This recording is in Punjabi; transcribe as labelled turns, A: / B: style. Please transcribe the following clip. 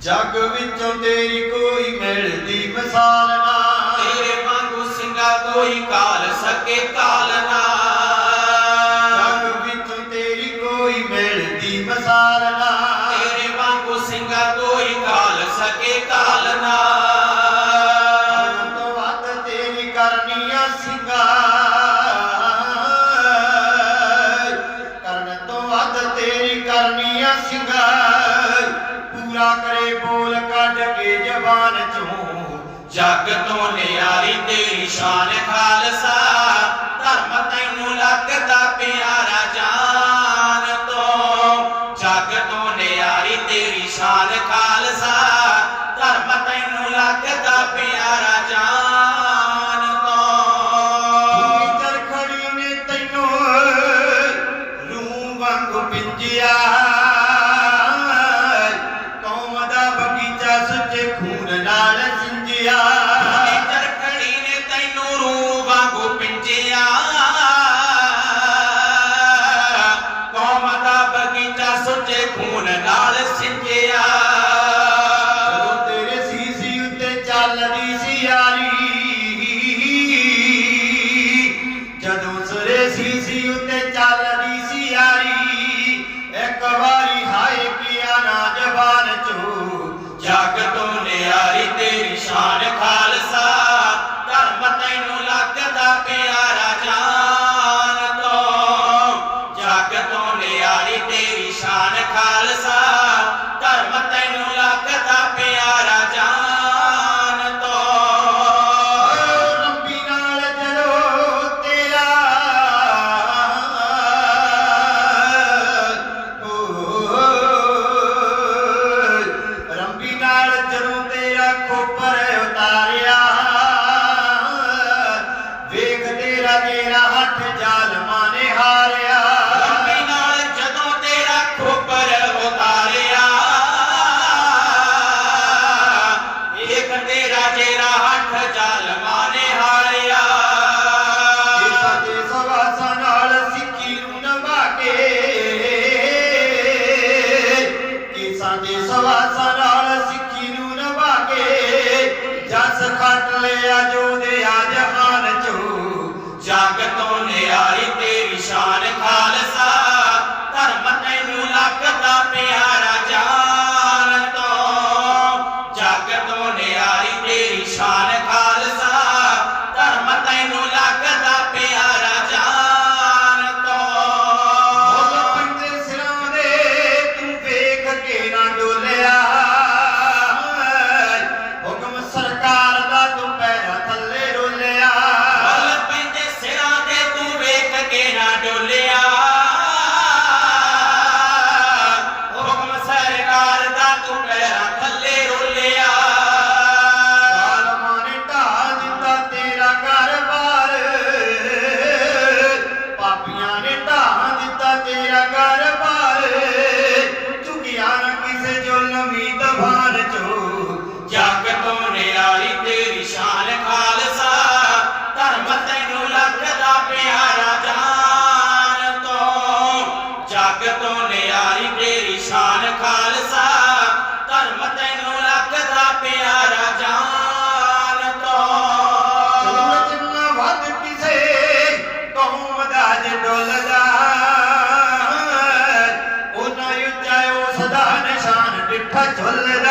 A: ਜਗ ਵਿੱਚੋਂ ਤੇਰੀ ਕੋਈ ਮਿਲਦੀ ਮਿਸਾਲ ਨਾ।
B: ਤੇਰੇ ਵਾਂਗੂ ਸਿੰਘਾ ਕੋਈ ਕਾਲ ਸਕੇ ਕਾਲ ਨਾ।
A: ਜਗ ਵਿੱਚੋਂ ਤੇਰੀ ਕੋਈ ਮਿਲਦੀ ਮਿਸਾਲ ਨਾ।
B: ਤੇਰੇ ਵਾਂਗੂ ਸਿੰਘਾ ਕੋਈ ਕਾਲ ਸਕੇ ਕਾਲ ਨਾ।
A: ਤੋਂ ਵੱਧ ਤੇਰੀ ਕਰਨੀ ਆ ਸਿੰਘਾ। ਕਰਨ ਤੋਂ ਵੱਧ ਤੇਰੀ ਕਰਨੀ ਆ ਸਿੰਘਾ। ਉੱਚਾ ਕਰੇ ਬੋਲ ਕੱਢ ਕੇ ਜ਼ਬਾਨ ਚੋਂ।
B: ਜੱਗ ਤੋਂ ਨਿਆਰੀ ਤੇਰੀ ਸ਼ਾਨ ਖਾਲਸਾ, ਧਰਮ ਤੈਨੂੰ ਲੱਗਦਾ ਪਿਆਰਾ ਜਾਨ ਤੋਂ। ਜੱਗ ਤੋਂ ਨਿਆਰੀ ਤੇਰੀ ਸ਼ਾਨ ਖਾਲਸਾ
A: যদি আজ ডোলে লেখা চলবে